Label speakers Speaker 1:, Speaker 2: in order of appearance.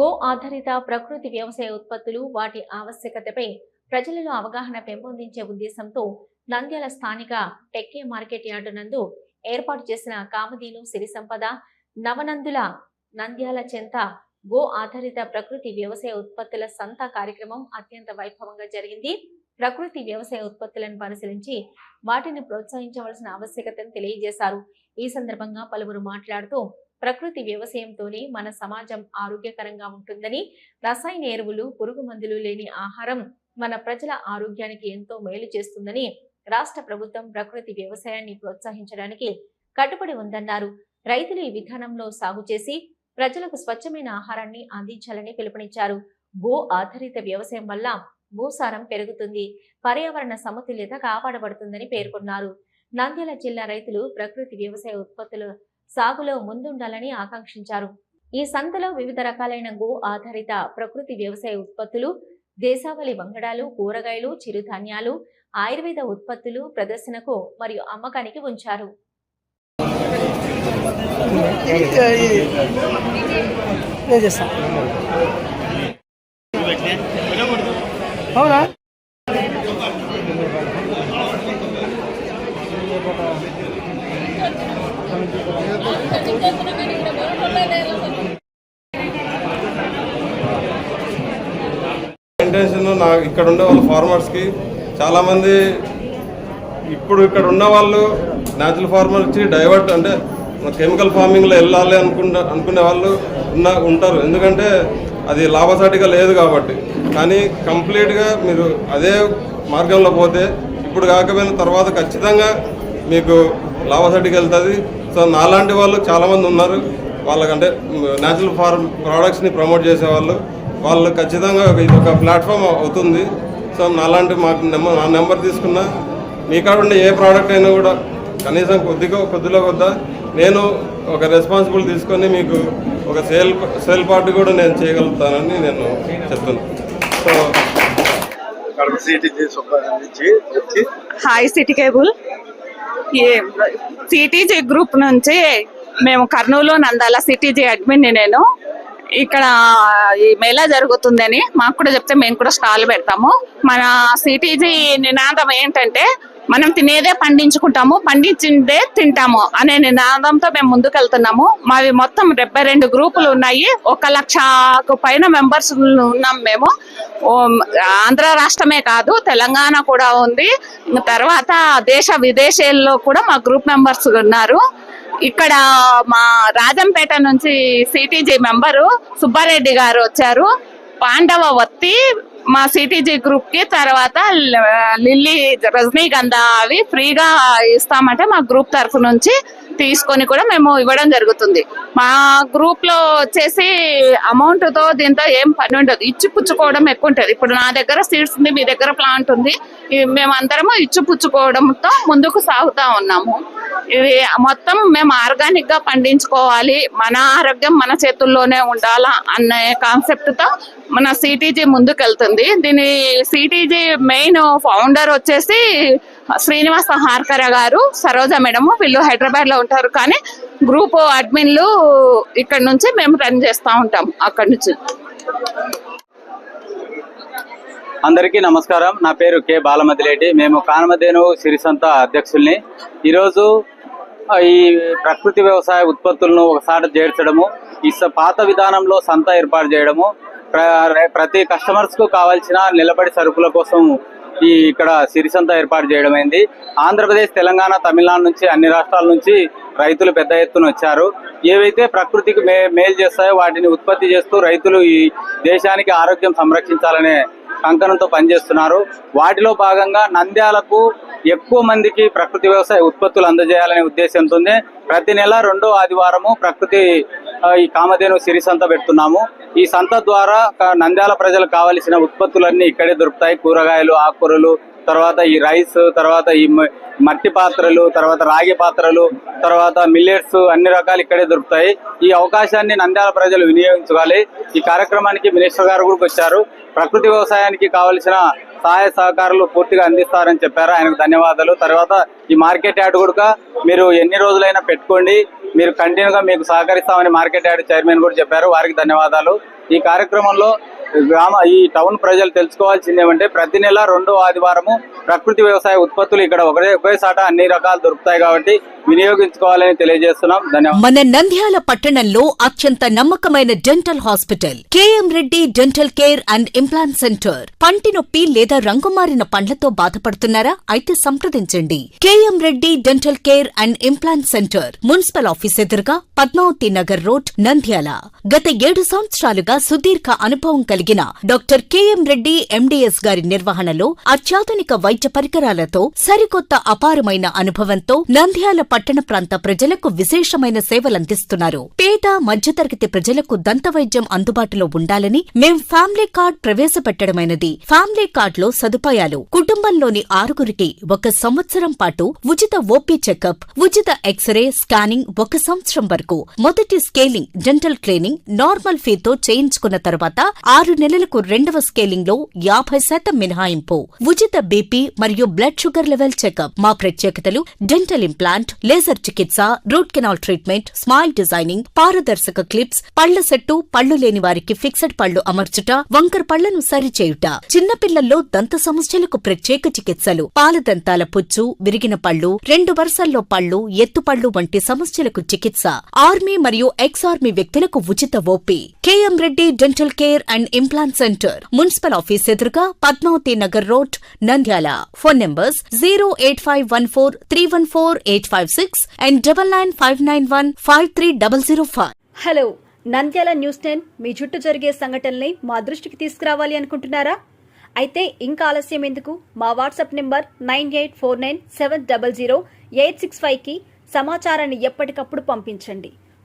Speaker 1: Go ఆధారిత ప్రకృతి వ్యవసాయ ఉత్పత్తులు వాటి ఆవశ్యకతపై ప్రజలలో అవగాహన పెంపొందించే ఉద్దేశంతో నంద్యాల స్థానిక టెక్కే మార్కెట్ యార్డు నందు ఏర్పాటు చేసిన కామధేను సిరి సంపద నవనందుల నంద్యాల చెంత గో ఆధారిత ప్రకృతి వ్యవసాయ ఉత్పత్తుల సంత కార్యక్రమం అత్యంత వైభవంగా జరిగింది. ప్రకృతి వ్యవసాయ ఉత్పత్తులను పరిశీలించి వాటిని ప్రోత్సహించవలసిన ఆవశ్యకతను తెలియజేశారు. ఈ సందర్భంగా పలువురు మాట్లాడుతూ ప్రకృతి వ్యవసాయంతోనే మన సమాజం ఆరోగ్యకరంగా ఉంటుందని రసాయన ఎరువులు పురుగు మందులు లేని ఆహారం మన ప్రజల ఆరోగ్యానికి ఎంతో మేలు చేస్తుందని రాష్ట్ర ప్రభుత్వం ప్రకృతి వ్యవసాయాన్ని ప్రోత్సహించడానికి కట్టుబడి ఉందన్నారు. రైతులు ఈ విధానంలో సాగు చేసి ప్రజలకు స్వచ్ఛమైన ఆహారాన్ని అందించాలని పిలుపునిచ్చారు. భూ ఆధారిత వ్యవసాయం వల్ల భూసారం పెరుగుతుంది పర్యావరణ సమతుల్యత కాపాడబడుతుందని పేర్కొన్నారు. నంద్యాల జిల్లా రైతులు ప్రకృతి వ్యవసాయ ఉత్పత్తుల సాగులో ముందుండాలని ఆకాంక్షించారు. ఈ సంతలో వివిధ రకాలైన గో ఆధారిత ప్రకృతి వ్యవసాయ ఉత్పత్తులు దేశావళి వంగడాలు కూరగాయలు చిరుధాన్యాలు ఆయుర్వేద ఉత్పత్తులు ప్రదర్శనకు మరియు అమ్మకానికి ఉంచారు.
Speaker 2: అవునా?
Speaker 3: ఇంటెన్షన్ నా ఇక్కడ ఉండే వాళ్ళ ఫార్మర్స్కి చాలామంది ఇప్పుడు ఇక్కడ ఉన్న వాళ్ళు న్యాచురల్ ఫార్మర్ వచ్చి డైవర్ట్ అంటే కెమికల్ ఫార్మింగ్లో వెళ్ళాలి అనుకున్న అనుకునే వాళ్ళు ఉన్న ఉంటారు. ఎందుకంటే అది లాభసాటిగా లేదు కాబట్టి. కానీ కంప్లీట్గా మీరు అదే మార్గంలో పోతే ఇప్పుడు కాకపోయిన తర్వాత ఖచ్చితంగా మీకు లాభసాటికి వెళ్తుంది. సో నాలాంటి వాళ్ళు చాలామంది ఉన్నారు. వాళ్ళకంటే న్యాచురల్ ఫార్మ్ ప్రోడక్ట్స్ని ప్రమోట్ చేసేవాళ్ళు. వాళ్ళు ఖచ్చితంగా ఒక- ఇది ఒక ప్లాట్ఫామ్ అవుతుంది. సో నాలాంటి మాకు నెంబర్ నా నెంబర్ తీసుకున్నా మీ కాడ ఉండే ఏ ప్రోడక్ట్ అయినా కూడా కనీసం కొద్దిగా కొద్దిలో కొద్ద నేను ఒక రెస్పాన్సిబుల్ తీసుకొని మీకు ఒక సేల్ సేల్ పార్టీ కూడా నేను చేయగలుగుతానని నేను చెప్తున్నాను సో
Speaker 4: హాయ్ సిటీ కేబుల్ సిటీజీ గ్రూప్ నుంచి మేము కర్నూలు నందాల సిటీజీ అడ్మిన్ నేను. ఇక్కడ ఈ మేళా జరుగుతుందని మాకు కూడా చెప్తే మేము కూడా స్టాల్ పెడతాము. మన సిటీజీ నినాదం ఏంటంటే మనం తినేదే పండించుకుంటాము పండించిందే తింటాము అనే నినాదంతో మేము ముందుకు వెళ్తున్నాము మావి మొత్తం డెబ్బై రెండు గ్రూపులు ఉన్నాయి. ఒక లక్షకు పైన మెంబర్స్ ఉన్నాం మేము. ఆంధ్ర రాష్ట్రమే కాదు తెలంగాణ కూడా ఉంది. తర్వాత దేశ విదేశాల్లో కూడా మా గ్రూప్ మెంబర్స్ ఉన్నారు. ఇక్కడ మా రాజంపేట నుంచి సిటీజీ మెంబరు సుబ్బారెడ్డి గారు వచ్చారు. పాండవ వత్తి మా సిటీజీ గ్రూప్కి తర్వాత లిల్లీ రజనీగంధ అవి ఫ్రీగా ఇస్తామంటే మా గ్రూప్ తరఫు నుంచి తీసుకొని కూడా మేము ఇవ్వడం జరుగుతుంది. మా గ్రూప్లో వచ్చేసి అమౌంట్తో దీంతో ఏం పని ఉండదు. ఇచ్చిపుచ్చుకోవడం ఎక్కువ ఉంటుంది. ఇప్పుడు నా దగ్గర సీడ్స్ ఉంది మీ దగ్గర ప్లాంట్ ఉంది. మేమందరము ఇచ్చిపుచ్చుకోవడంతో ముందుకు సాగుతా ఉన్నాము. ఇది మొత్తం మేము ఆర్గానిక్గా పండించుకోవాలి. మన ఆరోగ్యం మన చేతుల్లోనే ఉండాలా అనే కాన్సెప్ట్తో మన సిటీజీ ముందుకెళ్తుంది. దీని సిటీజీ మెయిన్ ఫౌండర్ వచ్చేసి శ్రీనివాస హార్కర గారు సరోజ మేడం. వీళ్ళు హైదరాబాద్లో ఉంటారు కానీ గ్రూప్ అడ్మిన్లు ఇక్కడ నుంచి మేము రన్ చేస్తూ ఉంటాం అక్కడ నుంచి.
Speaker 5: అందరికీ నమస్కారం. నా పేరు కె బాలమదిలేటి మేము కానమధేను సిరిసంత అధ్యక్షుల్ని. ఈరోజు ఈ ప్రకృతి వ్యవసాయ ఉత్పత్తులను ఒకసారి చేర్చడము ఈ స- పాత విధానంలో సంత ఏర్పాటు చేయడము ప్ర- ప్రతి కస్టమర్స్కు కావాల్సిన నిలబడి సరుకుల కోసం ఈ ఇక్కడ సిరిసంత ఏర్పాటు చేయడమైంది. ఆంధ్రప్రదేశ్ తెలంగాణ తమిళనాడు నుంచి అన్ని రాష్ట్రాల నుంచి రైతులు పెద్ద ఎత్తున వచ్చారు. ఏవైతే ప్రకృతికి మే మేలు చేస్తాయో వాటిని ఉత్పత్తి చేస్తూ రైతులు ఈ దేశానికి ఆరోగ్యం సంరక్షించాలనే కంకణంతో పనిచేస్తున్నారు. వాటిలో భాగంగా నంద్యాలకు ఎక్కువ మందికి ప్రకృతి వ్యవసాయ ఉత్పత్తులు అందజేయాలనే ఉద్దేశంతో ప్రతి నెల రెండో ఆదివారము ప్రకృతి ఈ కామధేను సిరి సంత పెడుతున్నాము. ఈ సంత ద్వారా నంద్యాల ప్రజలకు కావలసిన ఉత్పత్తులన్నీ ఇక్కడే దొరుకుతాయి. కూరగాయలు ఆకుకూరలు తర్వాత ఈ రైస్ తర్వాత ఈ మ- మట్టి పాత్రలు తర్వాత రాగి పాత్రలు తర్వాత మిల్లెట్స్ అన్ని రకాలు ఇక్కడే దొరుకుతాయి. ఈ అవకాశాన్ని నంద్యాల ప్రజలు వినియోగించుకోవాలి. ఈ కార్యక్రమానికి మినిస్టర్ గారు కూడా వచ్చారు. ప్రకృతి వ్యవసాయానికి కావలసిన సహాయ సహకారాలు పూర్తిగా అందిస్తారని చెప్పారు. ఆయనకు ధన్యవాదాలు. తర్వాత ఈ మార్కెట్ యార్డ్ కూడా మీరు ఎన్ని రోజులైనా పెట్టుకోండి. మీరు కంటిన్యూగా మీకు సహకరిస్తామని మార్కెట్ యార్డ్ చైర్మన్ కూడా చెప్పారు. వారికి ధన్యవాదాలు. ఈ కార్యక్రమంలో గ్రామ ఈ టౌన్ ప్రజలు తెలుసుకోవాల్సింది ఏమంటే ప్రతి నెల రెండో ఆదివారము ప్రకృతి వ్యవసాయ ఉత్పత్తులు ఇక్కడ ఒకటే ఒకేసాట అన్ని రకాలు దొరుకుతాయి కాబట్టి వినియోగించుకోవాలని తెలియజేస్తున్నాం. ధన్యవాదాలు.
Speaker 6: మన నంద్యాల పట్టణంలో అత్యంత నమ్మకమైన dental hospital KM Reddy dental care and implant centre పంటి నొప్పి లేదా రంగుమారిన పండ్లతో బాధపడుతున్నారా? అయితే సంప్రదించండి. KM Reddy dental care and implant centre municipal office ఎదురుగా పద్మావతి నగర్ రోడ్ నంద్యాల. గత ఏడు సంవత్సరాలుగా సుదీర్ఘ అనుభవం కలిగిన డాక్టర్ కెఎం రెడ్డి ఎండిఎస్ గారి నిర్వహణలో అత్యాధునిక వైద్య పరికరాలతో సరికొత్త అపారమైన అనుభవంతో నంద్యాల పట్టణ ప్రాంత ప్రజలకు విశేషమైన సేవలందిస్తున్నారు. పేద మధ్యతరగతి ప్రజలకు దంత వైద్యం అందుబాటులో ఉండాలని మేం ఫ్యామిలీ కార్డ్ ప్రవేశపెట్టడమైనది. ఫ్యామిలీ కార్డ్లో సదుపాయాలు. కుటుంబంలోని ఆరుగురికి ఒక సంవత్సరం పాటు ఉచిత ఓపీ చెకప్ ఉచిత ఎక్స్రే స్కానింగ్ ఒక సంవత్సరం వరకు. మొదటి స్కేలింగ్ డెంటల్ క్లీనింగ్ నార్మల్ ఫీతో నిర్ణయించుకున్న తర్వాత ఆరు నెలలకు రెండవ స్కేలింగ్లో యాభై శాతం మినహాయింపు. ఉచిత బీపీ మరియు బ్లడ్ షుగర్ లెవెల్ చెకప్. మా ప్రత్యేకతలు డెంటల్ ఇంప్లాంట్ లేజర్ చికిత్స root canal treatment smile designing పారదర్శక క్లిప్స్ పళ్ళ సెట్టు పళ్ళు లేని వారికి ఫిక్సెడ్ పళ్ళు అమర్చుట వంకర పళ్ళను సరిచేయుట. చిన్నపిల్లల్లో దంత సమస్యలకు ప్రత్యేక చికిత్సలు. పాలదంతాల పుచ్చు విరిగిన పళ్ళు రెండు వరుసల్లో పళ్ళు ఎత్తుపళ్ళు వంటి సమస్యలకు చికిత్స. ఆర్మీ మరియు ఎక్స్ ఆర్మీ వ్యక్తులకు ఉచిత OP. KM Reddy dental care and implant centre municipal office ఎదురుగా Padmavathi Nagar road Nandyal phone numbers zero eight five one four three one four eight five six and double nine five nine one five three double zero five
Speaker 7: hello Nandyal news ten మీ చుట్టూ జరిగే సంఘటనల్ని మా దృష్టికి తీసుకురావాలి అనుకుంటున్నారా? అయితే ఇంకా ఆలస్యం ఎందుకు? మా WhatsApp number nine eight four nine seven double zero eight six ఫైవ్కి సమాచారాన్ని ఎప్పటికప్పుడు పంపించండి.